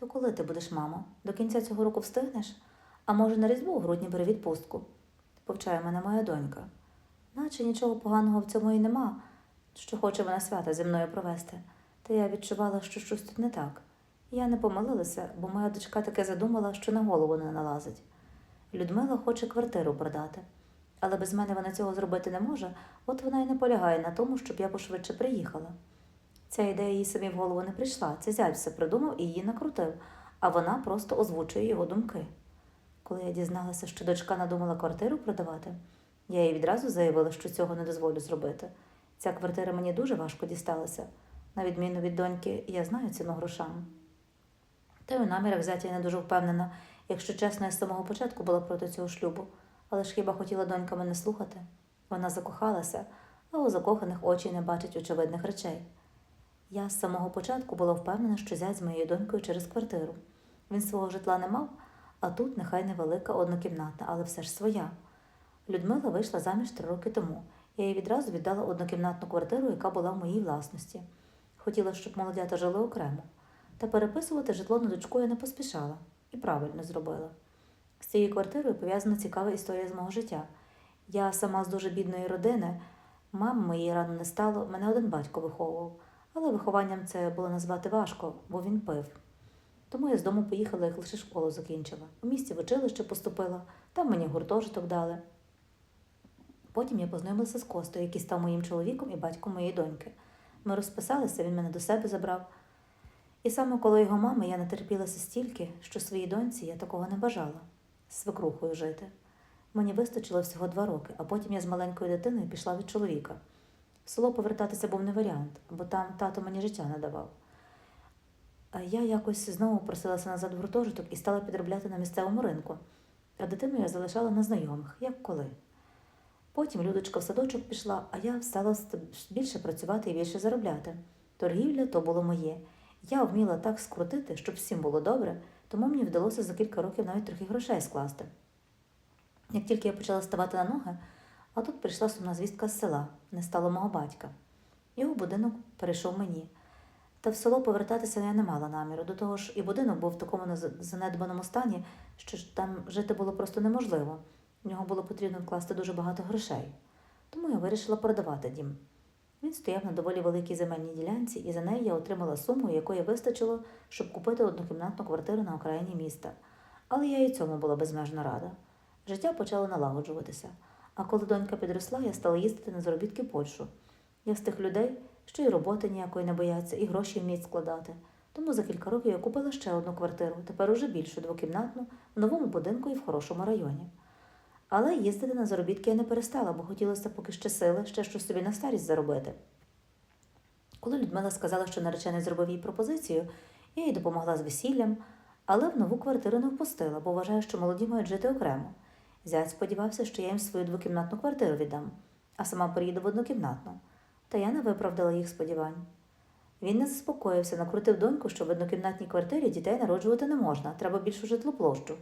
То коли ти будеш, мамо? До кінця цього року встигнеш? А може, на різдво у грудні бери відпустку? Повчає мене моя донька. Наче нічого поганого в цьому і нема, що хоче вона свята зі мною провести. Та я відчувала, що щось тут не так. Я не помилилася, бо моя дочка таке задумала, що на голову не налазить. Людмила хоче квартиру продати, але без мене вона цього зробити не може, от вона й не полягає на тому, щоб я пошвидше приїхала. Ця ідея їй самі в голову не прийшла. Це зять все придумав і її накрутив, а вона просто озвучує його думки. Коли я дізналася, що дочка надумала квартиру продавати, я їй відразу заявила, що цього не дозволю зробити. Ця квартира мені дуже важко дісталася. На відміну від доньки, я знаю ціну грошам. Та й у намірах зятя я не дуже впевнена. Якщо чесно, я з самого початку була проти цього шлюбу, але ж хіба хотіла донька мене слухати? Вона закохалася, а у закоханих очі не бачать очевидних речей. Я з самого початку була впевнена, що зять з моєю донькою через квартиру. Він свого житла не мав, а тут нехай невелика однокімнатна, але все ж своя. Людмила вийшла заміж три роки тому. Я їй відразу віддала однокімнатну квартиру, яка була в моїй власності. Хотіла, щоб молодята жили окремо. Та переписувати житло на дочку я не поспішала і правильно зробила. З цією квартирою пов'язана цікава історія з мого життя. Я сама з дуже бідної родини, мами моєї рано не стало, мене один батько виховував, але вихованням це було назвати важко, бо він пив. Тому я з дому поїхала, як лише школу закінчила. У місті в училище поступила, там мені гуртожиток дали. Потім я познайомилася з Костою, який став моїм чоловіком і батьком моєї доньки. Ми розписалися, він мене до себе забрав. І саме коло його мами я натерпілася стільки, що своїй доньці я такого не бажала з свекрухою жити. Мені вистачило всього два роки, а потім я з маленькою дитиною пішла від чоловіка. В село повертатися був не варіант, бо там тато мені життя не давав. А я якось знову просилася назад в гуртожиток і стала підробляти на місцевому ринку, а дитину я залишала на знайомих, як коли. Потім Людочка в садочок пішла, а я стала більше працювати і більше заробляти. Торгівля то було моє. Я вміла так скрутити, щоб всім було добре, тому мені вдалося за кілька років навіть трохи грошей скласти. Як тільки я почала ставати на ноги, а тут прийшла сумна звістка з села, не стало мого батька. Його будинок перейшов мені. Та в село повертатися я не мала наміру. До того ж, і будинок був в такому занедбаному стані, що ж там жити було просто неможливо. В нього було потрібно вкласти дуже багато грошей. Тому я вирішила продавати дім. Він стояв на доволі великій земельній ділянці, і за неї я отримала суму, якої вистачило, щоб купити однокімнатну квартиру на окраїні міста. Але я і цьому була безмежно рада. Життя почало налагоджуватися. А коли донька підросла, я стала їздити на заробітки Польщу. Я з тих людей, що і роботи ніякої не бояться, і гроші вміють складати. Тому за кілька років я купила ще одну квартиру, тепер уже більшу двокімнатну, в новому будинку і в хорошому районі. Але їздити на заробітки я не перестала, бо хотілося поки ще сили, ще щось собі на старість заробити. Коли Людмила сказала, що наречений зробив їй пропозицію, я їй допомогла з весіллям, але в нову квартиру не впустила, бо вважаю, що молоді мають жити окремо. Зять сподівався, що я їм свою двокімнатну квартиру віддам, а сама приїду в однокімнатну. Та я не виправдала їх сподівань. Він не заспокоївся, накрутив доньку, що в однокімнатній квартирі дітей народжувати не можна, треба більшу житлу площу.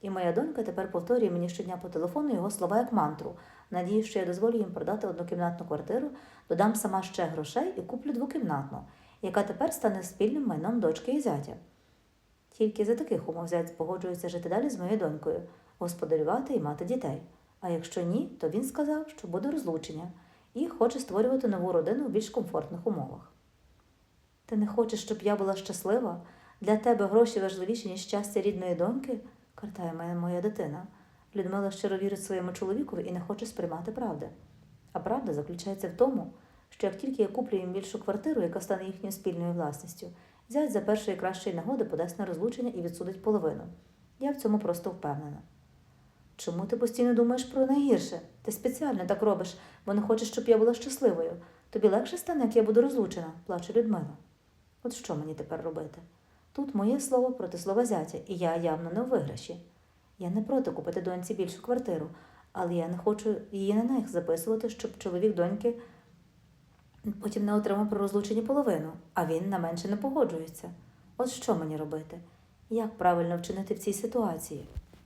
І моя донька тепер повторює мені щодня по телефону його слова як мантру, в надії, що я дозволю їм продати однокімнатну квартиру, додам сама ще грошей і куплю двокімнатну, яка тепер стане спільним майном дочки і зятя. Тільки за таких умов зять погоджується жити далі з моєю донькою, господарювати і мати дітей. А якщо ні, то він сказав, що буде розлучення і хоче створювати нову родину в більш комфортних умовах. Ти не хочеш, щоб я була щаслива? Для тебе гроші важливіші, ніж щастя рідної доньки? картає мене моя дитина. Людмила щиро вірить своєму чоловікові і не хоче сприймати правди. А правда заключається в тому, що як тільки я куплю їм більшу квартиру, яка стане їхньою спільною власністю, зять за першої кращої нагоди подасть на розлучення і відсудить половину. Я в цьому просто впевнена. Чому ти постійно думаєш про найгірше? Ти спеціально так робиш, бо не хочеш, щоб я була щасливою. Тобі легше стане, як я буду розлучена, плаче Людмила. От що мені тепер робити? Тут моє слово проти слова зятя, і я явно не у виграші. Я не проти купити доньці більшу квартиру, але я не хочу її на них записувати, щоб чоловік доньки потім не отримав при розлученні половину, а він на менше не погоджується. От що мені робити? Як правильно вчинити в цій ситуації?